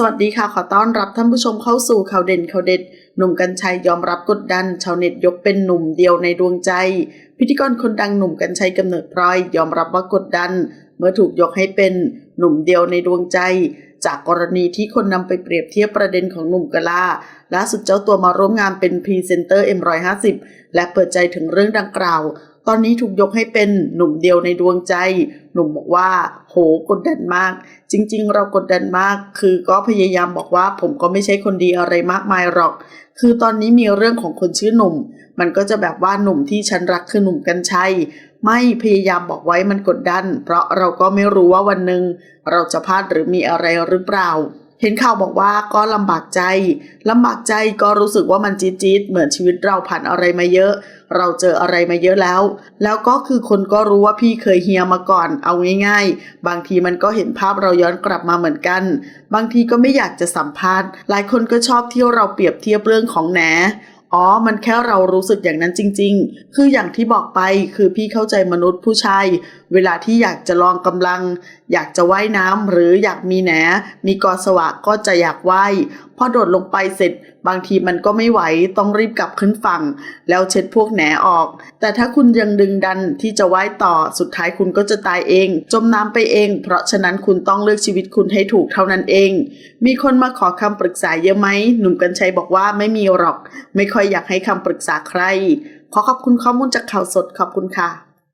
สวัสดีค่ะ ขอต้อนรับท่านผู้ชมเข้าสู่ข่าวเด่นข่าวเด็ด หนุ่มกัญชัยยอมรับกดดัน ชาวเน็ตยกเป็นหนุ่มเดียวในดวงใจ พิธีกรคนดังหนุ่มกัญชัยกำเนิดพลอย ยอมรับว่ากดดัน เมื่อถูกยกให้เป็นหนุ่มเดียวในดวงใจ จากกรณีที่คนนำไปเปรียบเทียบประเด็นของหนุ่มกะลาล่าสุดเจ้าตัวมาร่วมงานเป็นพรีเซนเตอร์ M150 และเปิดใจถึงเรื่องดังกล่าว ตอนนี้ถูกยกให้เป็นหนุ่มเดียวในดวงใจ หนุ่มบอกว่า โหกดดันมาก จริง ๆ เรากดดันมาก คือก็พยายามบอกว่า ผมก็ไม่ใช่คนดีอะไรมากมายหรอก คือตอนนี้มีเรื่องของคนชื่อหนุ่ม มันก็จะแบบว่าหนุ่มที่ฉันรักคือหนุ่มกัญชัยไม่พยายามบอกไว้มันกดดัน เพราะเราก็ไม่รู้ว่าวันหนึ่งเราจะพลาดหรือมีอะไรหรือเปล่า เห็นข่าวบอกว่าก็ลำบากใจลำบากใจก็รู้สึกว่ามันจี๊ดจี๊ดๆเหมือนชีวิตเราผ่านอะไรมาเยอะ เราเจออะไรมาเยอะแล้ว แล้วก็คือคนก็รู้ว่าพี่เคยเฮียมาก่อน เอาง่ายๆ บางทีมันก็เห็นภาพเราย้อนกลับมาเหมือนกัน บางทีก็ไม่อยากจะสัมภาษณ์ หลายคนก็ชอบที่เราเปรียบเทียบเรื่องของแหนอ๋อ มันแค่เรารู้สึกอย่างนั้นจริง ๆ คืออย่างที่บอกไป คือพี่เข้าใจมนุษย์ผู้ชาย เวลาที่อยากจะลองกำลัง อยากจะว่ายน้ำหรืออยากมีแหน มีกอสวะก็จะอยากว่ายพอโดดลงไปเสร็จ บางทีมันก็ไม่ไหวต้องรีบกลับขึ้นฝั่ง แล้วเช็ดพวกแหนออก แต่ถ้าคุณยังดึงดันที่จะว่ายต่อสุดท้ายคุณก็จะตายเอง จมน้ำไปเอง เพราะฉะนั้นคุณต้องเลือกชีวิตคุณให้ถูกเท่านั้นเอง มีคนมาขอคำปรึกษาเยอะไหมหนุ่มกัญชัยบอกว่าไม่มีหรอก ไม่ค่อยอยากให้คำปรึกษาใคร ขอขอบคุณข้อมูลจากข่าวสดขอบคุณค่ะ